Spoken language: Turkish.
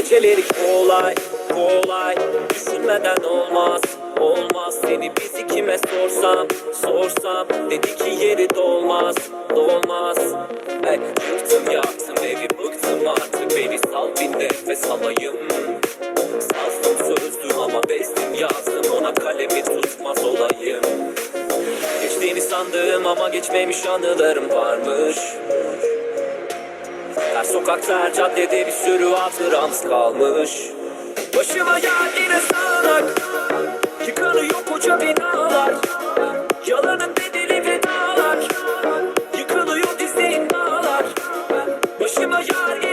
geceleri kolay kolay. Düşünmeden olmaz olmaz. Seni bizi kime sorsam sorsam. Dedi ki yeri dolmaz dolmaz. Hey, Yıktım yaktım evi bıktım artık. Beni sal bir nefes alayım. Sazdım sözlüm ama bezdim yazdım. Ona kalemi tutmaz olayım. Geçtiğini sandığım ama geçmemiş anılarım varmış Sokaklar caddede bir sürü hatıramız kalmış. Başıma geldi yine sağanak Yıkanıyor koca binalar. Yalanın bedeli vedalar Yıkılıyor dizleyin dağlar. Başıma geldi